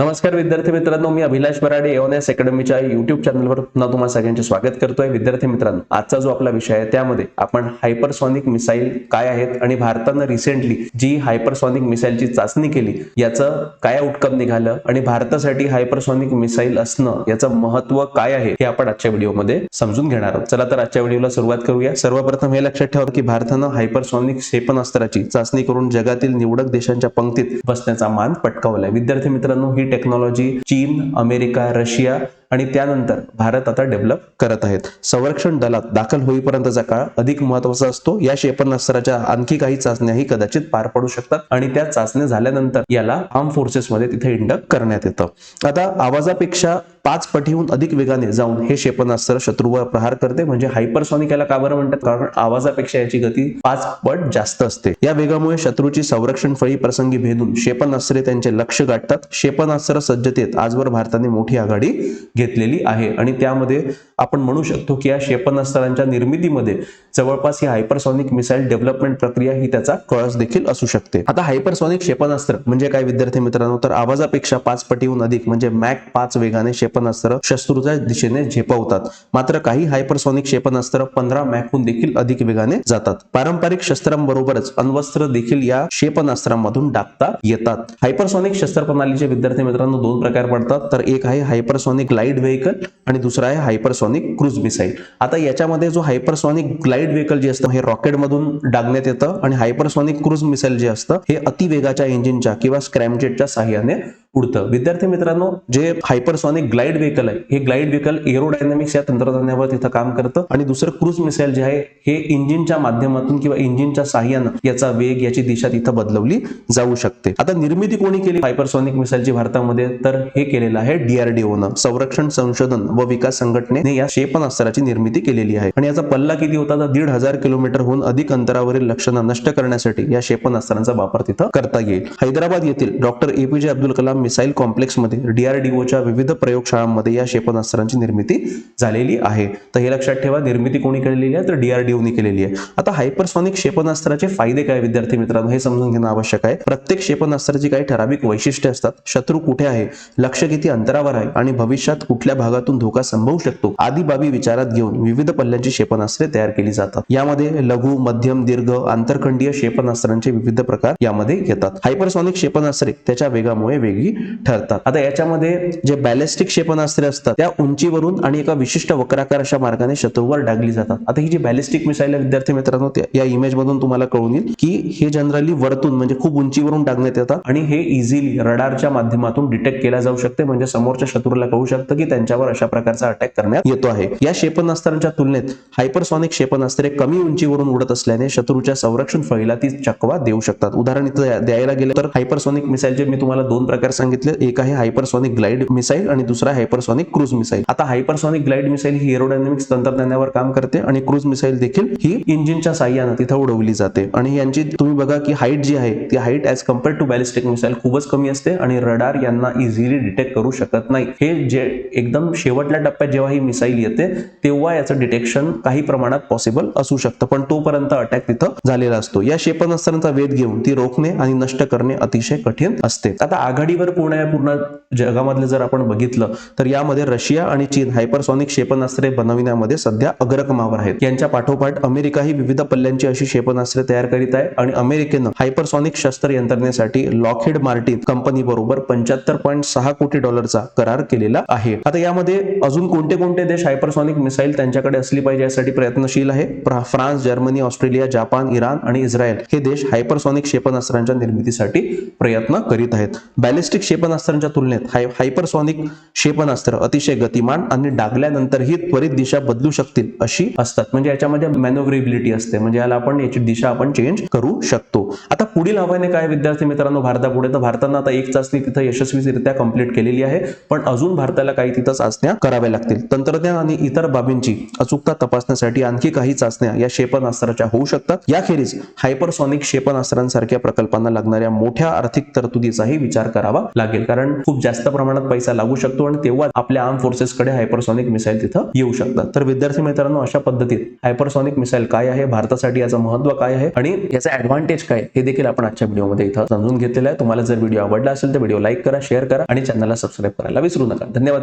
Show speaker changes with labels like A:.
A: नमस्कार विद्यार्थी मित्रांनो मी अभिलाष बराडे एस अकॅडमीच्या युट्यूब चॅनलवर पुन्हा तुम्हाला सगळ्यांचे स्वागत करतोय. विद्यार्थी मित्रांनो आजचा जो आपला विषय आहे त्यामध्ये आपण हायपरसॉनिक मिसाईल काय आहेत आणि भारतानं रिसेंटली जी हायपरसॉनिक मिसाईलची चाचणी केली याचं काय आउटकम निघालं आणि भारतासाठी हायपरसॉनिक मिसाईल असणं याचं महत्त्व काय आहे हे आपण आजच्या व्हिडिओमध्ये समजून घेणार आहोत. चला तर आजच्या व्हिडिओला सुरुवात करूया. सर्वप्रथम हे लक्षात ठेवा की भारतानं हायपरसॉनिक क्षेपणास्त्राची चाचणी करून जगातील निवडक देशांच्या पंक्तीत बसण्याचा मान पटकावलाय. विद्यार्थी मित्रांनो ही टेक्नॉलॉजी चीन अमेरिका रशिया आणि त्यानंतर भारत आता डेव्हलप करत आहेत. संरक्षण दलात दाखल होईपर्यंतचा काळ अधिक महत्त्वाचा असतो. या क्षेपणास्त्राच्या आणखी काही चाचण्याही कदाचित पार पडू शकतात आणि त्या चाचण्या झाल्यानंतर याला आर्म फोर्सेसमध्ये तिथे इंडक करण्यात येतं. आता आवाजापेक्षा पाच पटीहून अधिक वेगाने जाऊन हे क्षेपणास्त्र शत्रूवर प्रहार करते. म्हणजे हायपरसॉनिक याला का बरं म्हणतात? कारण आवाजापेक्षा याची गती पाच पट जास्त असते. या वेगामुळे शत्रूची संरक्षण फळी प्रसंगी भेदून क्षेपणास्त्रे त्यांचे लक्ष गाठतात. क्षेपणास्त्र सज्जतेत आजवर भारताने मोठी आघाडी घेतलेली आहे. आणि त्यामध्ये आपण म्हणू शकतो की या क्षेपणास्त्रांच्या निर्मितीमध्ये जवळपास ही हायपरसॉनिक मिसाईल डेव्हलपमेंट प्रक्रिया ही त्याचा कळस देखील असू शकते. आता हायपरसॉनिक क्षेपणास्त्र म्हणजे काय विद्यार्थी मित्रांनो? तर आवाजापेक्षा पाच पटीहून अधिक म्हणजे मॅक पाच वेगाने क्षेपणास्त्र शस्त्रूच्या दिशेने झेपवतात. मात्र काही हायपरसॉनिक क्षेपणास्त्र पंधरा मॅकहून देखील अधिक वेगाने जातात. पारंपरिक शस्त्रांबरोबरच अण्वस्त्र देखील या क्षेपणास्त्रांमधून टाकता येतात. हायपरसॉनिक शस्त्र प्रणालीचे विद्यार्थी मित्रांनो दोन प्रकार पडतात. तर एक आहे हायपरसॉनिक लाइट व्हेकल आणि दुसरा आहे हायपरसॉनिक क्रूज मिसाईल आता याच्यामध्ये जो हायपरसॉनिक ग्लाइड व्हेकल जे असतं हे रॉकेट मधून डागण्यात येतं आणि हायपरसॉनिक क्रूज मिसाईल जे असतं हे अतिवेगाच्या इंजिनच्या किंवा स्क्रॅमजेटच्या साह्याने उडतं विद्यार्थी मित्रांनो जे हायपरसॉनिक ग्लाइड व्हेकल आहे हे ग्लाइड व्हेकल एरोडायनामिक्स या तंत्रज्ञानावर तिथं काम करतं. आणि दुसरं क्रूज मिसाईल जे आहे हे इंजिनच्या माध्यमातून किंवा इंजिनच्या साह्यानं याचा वेग याची दिशा तिथं बदलवली जाऊ शकते. आता निर्मिती कोणी केली? हायपरसॉनिक मिसाईलची भारतामध्ये तर हे केलेलं आहे डीआरडीओनं संरक्षण संशोधन व विकास संघटनेने या क्षेपणास्त्राची निर्मिती केलेली आहे. आणि याचा पल्ला किती होता? तर दीड हजार किलोमीटरहून अधिक अंतरावरील लक्षणं नष्ट करण्यासाठी या क्षेपणास्त्रांचा वापर तिथं करता येईल. हैदराबाद येथील doctor A P J Abdul Kalam missile कॉम्प्लेक्समध्ये डीआरडीओच्या विविध प्रयोगशाळांमध्ये या क्षेपणास्त्रांची निर्मिती झालेली आहे. तर हे लक्षात ठेवा निर्मिती कोणी केलेली आहे? तर डीआरडीओनी केलेली आहे. आता हायपरसॉनिक क्षेपणास्त्राचे फायदे काय विद्यार्थी मित्रांनो? हे समजून घेणं आवश्यक आहे. प्रत्येक क्षेपणास्त्राची काही ठराविक वैशिष्ट्ये असतात. शत्रू कुठे आहे? लक्ष किती अंतरावर आहे? आणि भविष्यात कुठल्या भागातून धोका संभवू शकतो? आदी बाबी विचारात घेऊन विविध पल्ल्यांची क्षेपणास्त्रे तयार केली जातात. यामध्ये लघु मध्यम दीर्घ आंतरखंडीय क्षेपणास्त्रांचे विविध प्रकार यामध्ये येतात. हायपरसॉनिक क्षेपणास्त्रे त्याच्या वेगामुळे वेगळी ठरतात. आता याच्यामध्ये जे बॅलिस्टिक क्षेपणास्त्रे असतात त्या उंचीवरून आणि एका विशिष्ट वक्राकार अशा मार्गाने शत्रूवर डागली जातात. आता ही जी बॅलिस्टिक मिसाईल विद्यार्थी मित्रांनो या इमेज मधून तुम्हाला कळून येईल की हे जनरली वरतून म्हणजे खूप उंचीवरून टाकण्यात येतात आणि हे इझिली रडारच्या माध्यमातून डिटेक्ट केल्या जाऊ शकते. म्हणजे समोरच्या शत्रूला कळू शकतं की त्यांच्यावर अशा प्रकारचा अटॅक करण्यात येतो आहे. या क्षेपणास्त्रांच्या तुलनेत हायपरसॉनिक क्षेपणास्त्रे कमी उंचीवरून उडत असल्याने शत्रूच्या संरक्षण फळीला ती चकवा देऊ शकतात. उदाहरण इथं द्यायला गेलं तर हायपरसॉनिक मिसाईलचे मी तुम्हाला दोन प्रकार सांगितले एक आहे हायपरसॉनिक ग्लाइड मिसाईल आणि दुसरा हायपरसॉनिक क्रूज मिसाईल. आता हायपरसॉनिक ग्लाइड मिसाईल ही एरोडायनामिक्स तंत्रज्ञानावर काम करते आणि क्रूज मिसाईल देखील ही इंजिनच्या साह्यानं तिथं उडवली जाते. आणि यांची तुम्ही बघा की हाईट जी आहे ती height as compare to ballistic missile खूपच कमी असते आणि रडार यांना इझिली डिटेक्ट करू शकत नाही. हे जे एकदम शेवटल्या टप्प्यात जेव्हा ही मिसाईल येते तेव्हा याचं डिटेक्शन काही प्रमाणात पॉसिबल असू शकतं. पण तोपर्यंत अटॅक तिथं झालेला असतो. या क्षेपणास्त्रांचा वेध घेऊन ती रोखणे आणि नष्ट करणे अतिशय कठीण असते. आता आघाडीवर पूर्ण आहे पूर्ण जगामधले जर आपण बघितलं तर यामध्ये रशिया आणि चीन हायपरसॉनिक क्षेपणास्त्रे बनविण्यामध्ये सध्या अग्रक्रमावर आहेत. यांच्या पाठोपाठ अमेरिका ही विविध पल्ल्यांची अशी क्षेपणास्त्रे तयार करीत आहे आणि अमेरिकेनं हायपरसॉनिक शस्त्र यंत्रणेसाठी लॉकहेड मार्टिन कंपनी बरोबर पंच्याहत्तर पॉईंट सहा कोटी डॉलरचा करार केलेला आहे. आता यामध्ये अजून कोणते कोणते देश हायपरसॉनिक मिसाईल त्यांच्याकडे असली पाहिजे यासाठी प्रयत्नशील आहे? France Germany Australia Japan Iran आणि इस्रायल हे देश हायपरसॉनिक क्षेपणास्त्रांच्या निर्मितीसाठी प्रयत्न करीत आहेत. बॅलिस्टिक बॅलिस्टिक क्षेपणास्त्रांच्या तुलनेत हाय हायपरसॉनिक क्षेपणास्त्र अतिशय गतिमान आणि डागल्यानंतरही त्वरित दिशा बदलू शकतील अशी असतात. म्हणजे याच्यामध्ये मॅनोव्हरेबिलिटी असते. म्हणजे याला आपण याची दिशा आपण चेंज करू शकतो. आता पुढील आव्हाने काय विद्यार्थी मित्रांनो? भारतापुढे तर भारतानं आता एक चाचणी तिथं यशस्वीरित्या कंप्लीट केलेली आहे. पण अजून भारताला काही तिथं चाचण्या कराव्या लागतील. तंत्रज्ञान आणि इतर बाबींची अचूकता तपासण्यासाठी आणखी काही चाचण्या या क्षेपणास्त्राच्या होऊ शकतात. याखेरीज हायपरसॉनिक क्षेपणास्त्रांसारख्या प्रकल्पांना लागणाऱ्या मोठ्या आर्थिक तरतुदीचाही विचार करावा लागेल. कारण खूप जास्त प्रमाणात पैसा लागू शकतो आणि तेव्हा आपल्या आर्म फोर्सेसकडे हायपरसॉनिक मिसाईल तिथं येऊ शकतात. तर विद्यार्थी मित्रांनो अशा पद्धतीत हायपरसॉनिक मिसाईल काय आहे? भारतासाठी याचं महत्त्व काय आहे? आणि याचा ऍडव्हान्टेज काय? हे देखील आपण आजच्या व्हिडिओमध्ये इथं समजून घेतलेलं आहे. तुम्हाला जर व्हिडिओ आवडला असेल तर व्हिडिओ लाईक करा शेअर करा आणि चॅनलला सबस्क्राईब करायला विसरू नका. धन्यवाद.